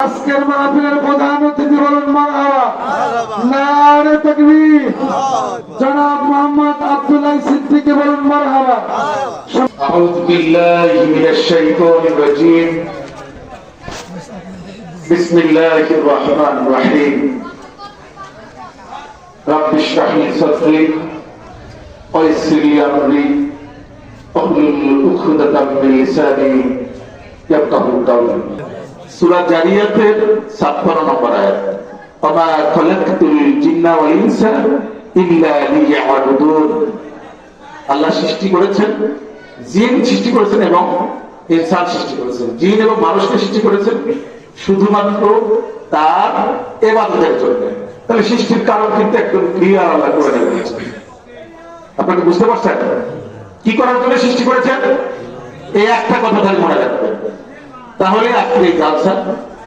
আজকের মাহফিলের প্রধান অতিথি বলুন মারহাবা নারে তাকবীর জনাব মোহাম্মদ আব্দুল্লাহ সিদ্দিকী বলুন মারহাবা أعوذ بالله من الشيطان الرجيم بسم الله الرحمن الرحيم رب اشرح لي صدري ويسر لي أمري واحلل عقدة من لساني يفقهوا قولي সূরা জারিয়াতের 56 নম্বর আয়াত। খলাকতুল জিন্না ওয়াল ইনসা ইল্লা লিয়াবুদুন। আল্লাহ সৃষ্টি করেছেন, জিন সৃষ্টি করেছেন এবং ইনসান সৃষ্টি করেছেন। জিন এবং মানুষকে সৃষ্টি করেছেন শুধুমাত্র তার এবাদতের জন্য। তাহলে সৃষ্টির কারণ কিন্তু একদম ক্লিয়ার আল্লাহ করে দিয়েছেন আপনাকে বুঝতে পারছেন? কি করার জন্য সৃষ্টি করেছেন? এই একটা কথা তাহলে মনে রাখবেন। তাহলে আপনি জালসা